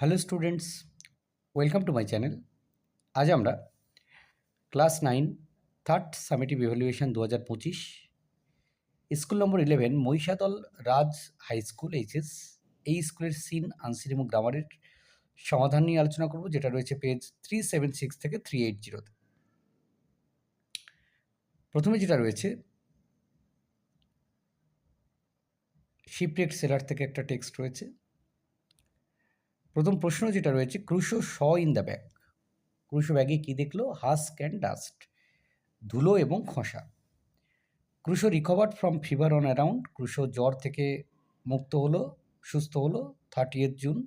Hello students welcome to my channel আজ আমরা class nine third summative evaluation দু হাজার পঁচিশ school number eleven Mahishadal Raj high school HS এই স্কুলের সিন আনসিন এবং গ্রামারের সমাধান নিয়ে আলোচনা করব, যেটা রয়েছে পেজ থ্রি সেভেন সিক্স থেকে থ্রি এইট জিরোতে প্রথমে যেটা রয়েছে শিপরেক সেলার থেকে একটা টেক্সট রয়েছে। প্রথম প্রশ্ন যেটা রয়েছে, Crusoe saw in the bag Crusoe ব্যাগে কী দেখল? হাস্ক অ্যান্ড ডাস্ট, ধুলো এবং খসা। Crusoe recovered from fever on around Crusoe জ্বর থেকে মুক্ত হলো, সুস্থ হলো thirtieth June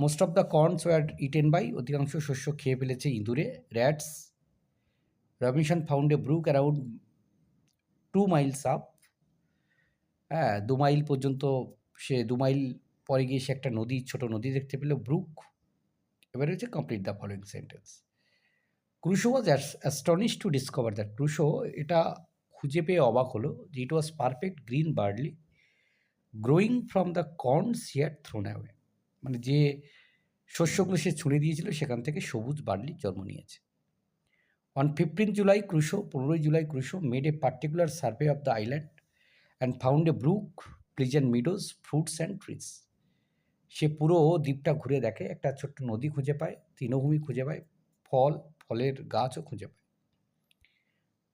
most of the corns were eaten by অধিকাংশ শস্য খেয়ে ফেলেছে ইঁদুরে rats Robinson found a brook around two miles up হ্যাঁ দু মাইল পর্যন্ত সে, দু মাইল পরে গিয়ে সে একটা নদী, ছোট নদী দেখতে পেল, ব্রুক। এবারে হচ্ছে complete the following sentence Crusoe was astonish to discover that Crusoe এটা খুঁজে পেয়ে অবাক হলো যে it was perfect green barley growing from the corn sear thrown away মানে যে শস্যগুলো সে ছুঁড়ে দিয়েছিল, সেখান থেকে সবুজ বার্লি জন্ম নিয়েছে। অন ফিফটিন জুলাই ক্রুশো, পনেরোই July Crusoe made a particular survey of the island and found a brook pleasant meadows fruits and trees সে পুরো দ্বীপটা ঘুরে দেখে, একটা ছোট্ট নদী খুঁজে পায়, তৃণভূমি খুঁজে পায়, ফল, ফলের গাছও খুঁজে পায়।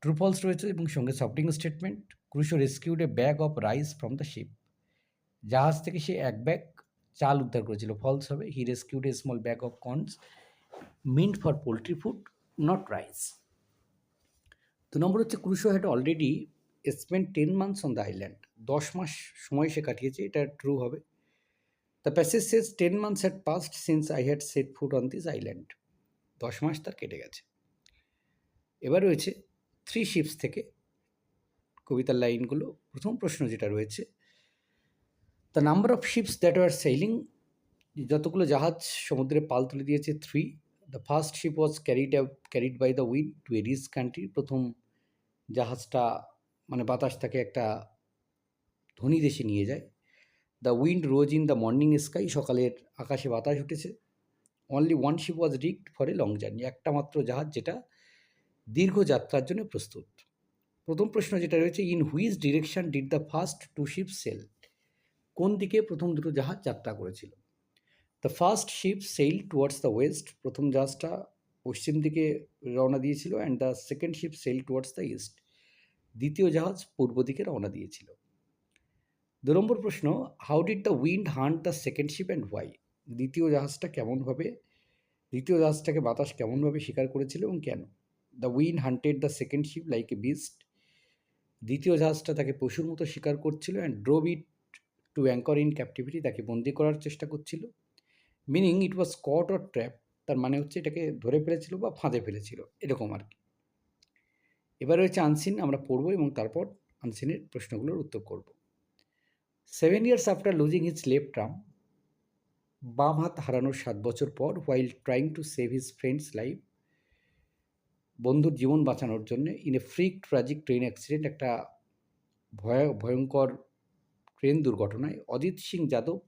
ট্রু ফলস রয়েছে এবং সঙ্গে supporting statement Crusoe rescued a bag of rice from the ship জাহাজ থেকে সে এক ব্যাগ চাল উদ্ধার করেছিল ফলস হবে। He rescued a small bag of corns mint for poultry food not rice দু নম্বর হচ্ছে Crusoe had already spend ten months on the island দশ মাস সময় সে কাটিয়েছে, এটা ট্রু হবে। The passage says ten months had passed since I had set foot on this island দশ মাস তার কেটে গেছে। এবার রয়েছে থ্রি শিপস থেকে। কবিতার লাইনগুলো, প্রথম প্রশ্ন যেটা রয়েছে the number of ships that are sailing যতগুলো জাহাজ সমুদ্রে পাল তুলে দিয়েছে three the first ship was carried carried by the wind to a rich country প্রথম জাহাজটা মানে বাতাস তাকে একটা ধনী দেশে নিয়ে যায়। The wind rose in the morning sky সকালের আকাশে বাতাস উঠেছে। Only one ship was rigged for a long journey একটা মাত্র জাহাজ যেটা দীর্ঘ যাত্রার জন্য প্রস্তুত। প্রথম প্রশ্ন যেটা রয়েছে in which direction did the first two ship sail কোন দিকে প্রথম দুটো জাহাজ যাত্রা করেছিল? The first ship sail towards the west প্রথম জাহাজটা পশ্চিম দিকে রওনা দিয়েছিল। And the second ship sail towards the east দ্বিতীয় জাহাজ পূর্ব দিকে রওনা দিয়েছিল। দু নম্বর প্রশ্ন how did the wind hunt the second ship and why দ্বিতীয় জাহাজটা কেমনভাবে, দ্বিতীয় জাহাজটাকে বাতাস কেমনভাবে শিকার করেছিল এবং কেন? The wind hunted the second ship like a beast দ্বিতীয় জাহাজটা তাকে পশুর মতো শিকার করছিল and drove it to anchor in captivity তাকে বন্দি করার চেষ্টা করছিল। Meaning it was caught or trap তার মানে হচ্ছে এটাকে ধরে ফেলেছিল বা ফাঁদে ফেলেছিল, এরকম আর কি। এবার রয়েছে আনসিন আমরা পড়ব এবং তারপর আনসিনের প্রশ্নগুলোর উত্তর করব। Seven years after losing his left arm বাম হাত হারানোর সাত বছর পর while trying to save his friend's life বন্ধুর জীবন বাঁচানোর জন্য in a freak tragic train accident একটা ভয়, ভয়ঙ্কর ট্রেন দুর্ঘটনায় Ajit Singh Yadav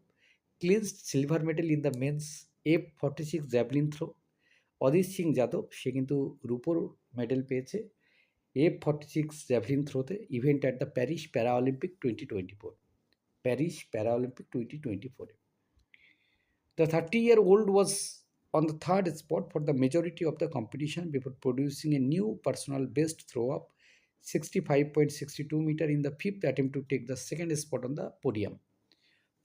clinches silver medal in the men's F forty six javelin throw Ajit Singh Yadav, সে কিন্তু রুপোর মেডেল পেয়েছে F forty six javelin থ্রোতে event at the Paris para Olympic twenty twenty four twenty twenty ফোরে The 30 year old was on the third spot for the majority of the competition before producing a new personal best throw up 65.62 meter in the fifth attempt to take the second spot on the podium,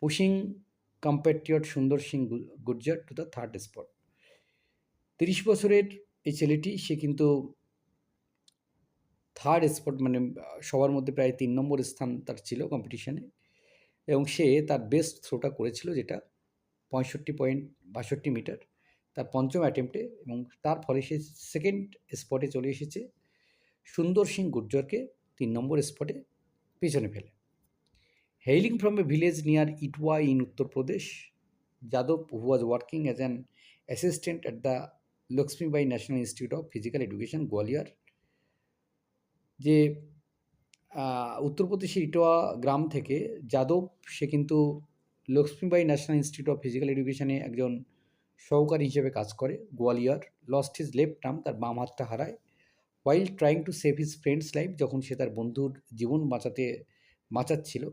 pushing compatriot Sundar Singh Gurjar to the third spot. তিরিশ বছরের এই ছেলেটি সে কিন্তু third spot মানে সবার মধ্যে প্রায় তিন নম্বর স্থান তার ছিল কম্পিটিশনে এবং সে তার বেস্ট থ্রোটা করেছিল যেটা পঁয়ষট্টি পয়েন্ট বাষট্টি মিটার তার পঞ্চম অ্যাটেম্পটে এবং তার ফলে সে সেকেন্ড স্পটে চলে এসেছে। সুন্দর সিং গুর্জরকে তিন নম্বর স্পটে পেছনে ফেলে। Hailing from a village near Etawah in Uttar Pradesh Yadav who was working as an assistant at the Lakshmibai National Institute of Physical Education Gwalior যে উত্তরপ্রদেশের ইটোয়া গ্রাম থেকে যাদব, সে কিন্তু Lakshmibai National Institute of Physical এডুকেশনে একজন সহকারী হিসেবে কাজ করে, Gwalior. Lost his left arm তার বাম হাতটা হারায়। While trying to save his friend's life যখন সে তার বন্ধুর জীবন বাঁচাতে, বাঁচাচ্ছিল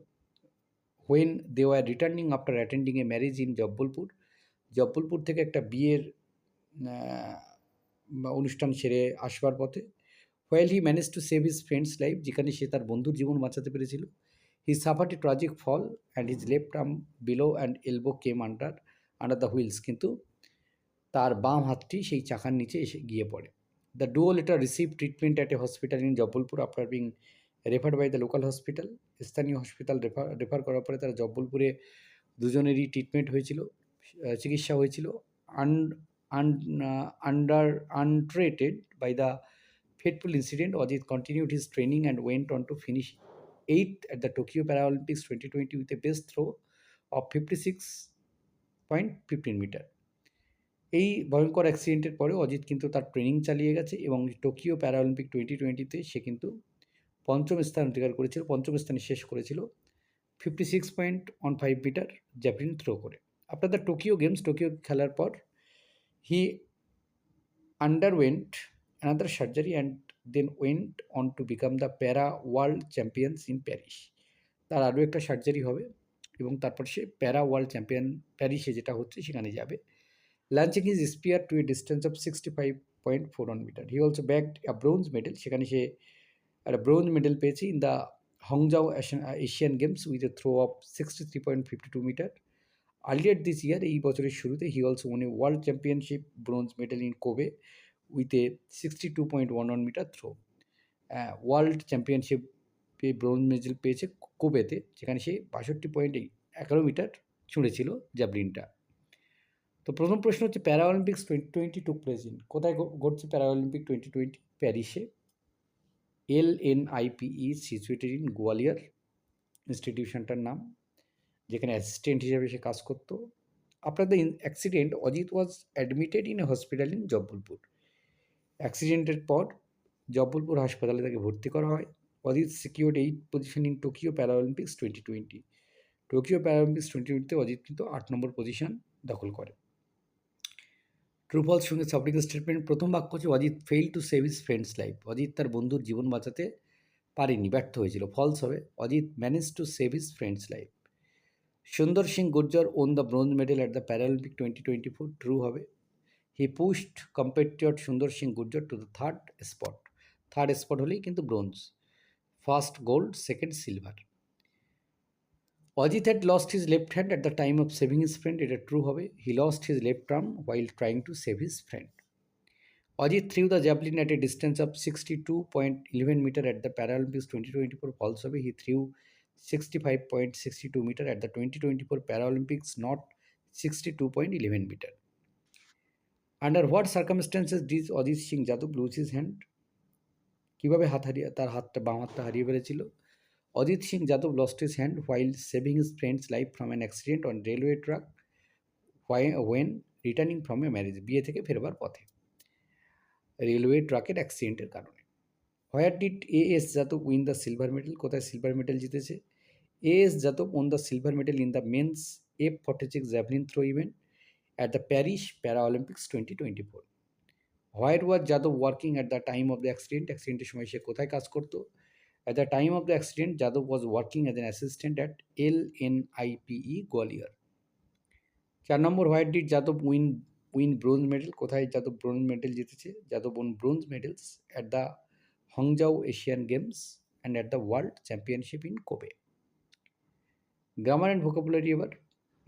when they were returning after attending a marriage in Jabalpur Jabalpur থেকে একটা বিয়ের অনুষ্ঠান সেরে আসবার পথে while he manage to save his friend's life যেখানে সে তার বন্ধুর জীবন বাঁচাতে পেরেছিল he suffered a tragic fall and his left arm below and elbow came under under the wheels কিন্তু তার বাম হাতটি সেই চাকার নিচে এসে গিয়ে পড়ে। The duo later receive treatment at a hospital in Jabalpur after being referred by the local hospital স্থানীয় হসপিটাল রেফার রেফার করার পরে তারা জব্বলপুরে দুজনেরই ট্রিটমেন্ট হয়েছিল চিকিৎসা হয়েছিল। Un under untreated by the fateful incident, Ajit continued his training and went on to finish eighth at the Tokyo Paralympics 2020 with a best throw of 56.15 metre এই ভয়ঙ্কর অ্যাক্সিডেন্টের পরে অজিত কিন্তু তার ট্রেনিং চালিয়ে গেছে এবং টোকিও প্যারাঅলিম্পিক টোয়েন্টি টোয়েন্টিতে সে কিন্তু পঞ্চম স্থান অধিকার করেছিল পঞ্চম স্থানে শেষ করেছিল fifty six point one five metre javelin throw করে। দ্য টোকিও গেমস টোকিও খেলার পর he underwent another surgery and then went on to become the para world champions in Paris. তার আরও একটা সার্জারি হবে এবং তারপর সে প্যারা ওয়ার্ল্ড চ্যাম্পিয়ন প্যারিসে যেটা হচ্ছে সেখানে যাবে। Launching is spear to a distance of sixty five point four one metre he also bagged a bronze medal সেখানে সে একটা ব্রোঞ্জ মেডেল পেয়েছে in the Hangzhou Asian Games with a throw of sixty three point fifty two metre earlier this year এই বছরের শুরুতে he also won world championship bronze medal in Kobe with a sixty two point one one metre throw world চ্যাম্পিয়নশিপে bronze medal পেয়েছে কোবেতে যেখানে সে বাষট্টি point এগারো metre ছুঁড়েছিল জ্যাভলিনটা তো প্রথম প্রশ্ন হচ্ছে Paralympics twenty twenty took place কোথায় ঘটছে প্যারাঅলিম্পিক টোয়েন্টি টোয়েন্টি প্যারিসে L N IPE situated in Gwalior ইনস্টিটিউশনটার নাম, যেখানে অ্যাসিস্ট্যান্ট হিসেবে সে কাজ করতো। After the accident Ajit was admitted in a hospital in Jabalpur অ্যাক্সিডেন্টের পর জব্বলপুর হাসপাতালে তাকে ভর্তি করা হয়। Ajit secured eight position in Tokyo Paralympics twenty twenty Tokyo Paralympics twenty টোয়েন্টিতে অজিত কিন্তু আট নম্বর পজিশন দখল করে। ট্রুফলস সঙ্গে সাবলিক স্টেটমেন্ট প্রথম বাক্য হচ্ছে, Ajit fail to save his friend's life Ajit তার বন্ধুর জীবন বাঁচাতে পারেনি, ব্যর্থ হয়েছিল। ফলস হবে, Ajit manage to save his friend's life Sundar Singh Gurjar won the bronze medal at the Paralympic twenty twenty four true হবে he pushed competitor Sundar Singh Gurjar to the third spot third spot হলেই কিন্তু bronze first gold second silver Ajit had lost his left hand at the time of saving his friend এটা true হবে he lost his left arm while trying to save his friend Ajit threw the javelin at a distance of sixty two point eleven metre at the Paralympics twenty twenty four false হবে he threw sixty five point sixty two metre at the twenty twenty four Paralympics not sixty two point eleven metre under what circumstances did Ajit Singh Yadav lose his hand কীভাবে হাত হারিয়ে, তার হাতটা বাম হাতটা হারিয়ে ফেলেছিল? Ajit Singh Yadav lost his hand while saving his friend's life from an accident on railway track when returning from a marriage বিয়ে থেকে ফেরবার পথে। রেলওয়ে ট্রাকের অ্যাক্সিডেন্টের কারণে। Where did A S Yadav win the silver medal কোথায় silver medal জিতেছে? A S Yadav won the silver medal in the men's F forty six javelin throw event para Olympics twenty twenty four where was Yadav working at the time of the accident অ্যাক্সিডেন্টের সময় সে কোথায় কাজ করতো? Time of the accident Yadav was working as an assistant at L N IPE Gwalior চার নম্বর where did Yadav win win bronze medal কোথায় Yadav bronze medal জিতেছে? Yadav win bronze medals at the Hangzhou Asian Games and at the world championship in Kobe grammar and vocabulary এবার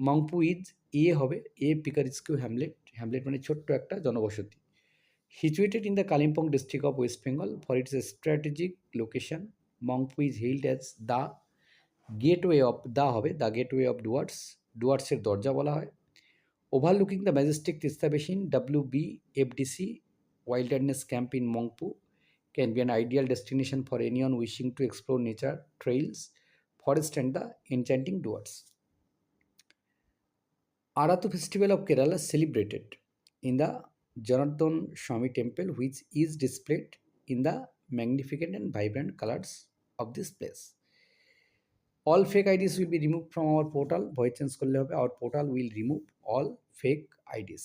Mungpoo is a হবে, a picaresque hamlet hamlet মানে ছোট্ট একটা জনবসতি। Situated in the Kalimpong district of West Bengal for its strategic location Mungpoo is hailed as the gateway of the হবে the gateway of Dooars ডুয়ার্সের দরজা বলা হয়। Overlooking the majestic Teesta basin W B F FDC wilderness camp in Mungpoo can be an ideal destination for anyone wishing to explore nature trails forest and the enchanting Dooars Aratu festival of Kerala celebrated in the Janardhan Swami temple, which is displayed in the magnificent and vibrant colors of this place. All fake IDs will be remove from our portal voice change করলে হবে our portal will remove all fake IDs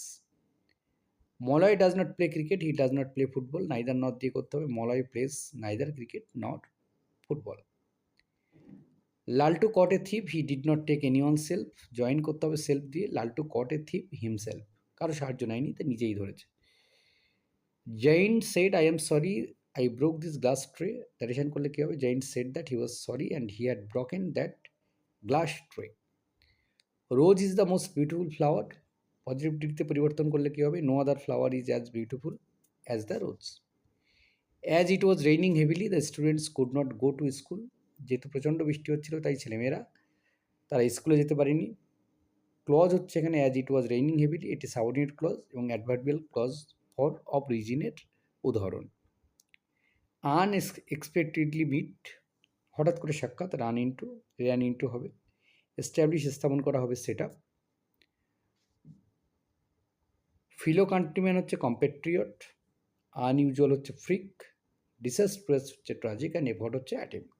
Malay does not play cricket he does not play football neither not দিয়ে করতে হবে Malay plays neither cricket not football Laltu caught a thief he did not take any one self join করতে হবে self দিয়ে। লালটু caught a থিপ himself কারও সাহায্য নেয়নি, তা নিজেই ধরেছে। Jain said I am sorry I broke this glass tray দ্যাটেশন করলে কী হবে? Jain said that he was sorry and he had broken that glass tray rose is the most beautiful flower positive পরিবর্তন করলে কী হবে? No other flower is as beautiful as the rose as it was raining heavily the students could not go to school যেহেতু প্রচণ্ড বৃষ্টি হচ্ছিল, তাই ছেলেমেয়েরা তারা স্কুলে যেতে পারেনি। ক্লজ হচ্ছে এখানে as it was raining heavily এটি সাবঅর্ডিনেট ক্লজ এবং অ্যাডভার্বিয়াল ক্লজ ফর অফ রিজিনের উদাহরণ। আন এক্সপেক্টেডলি মিট হঠাৎ করে সাক্ষাৎ রান ইন্টু র্যান ইন্টু হবে এস্টাবলিশ স্থাপন করা হবে সেট আপ ফিলো কান্ট্রিম্যান হচ্ছে কম্পেট্রিয়ট আনইউজুয়াল হচ্ছে ফ্রিক ডিসাস্ট্রেস হচ্ছে ট্রাজিক অ্যান্ড এফোর্ট হচ্ছে অ্যাটেম্পট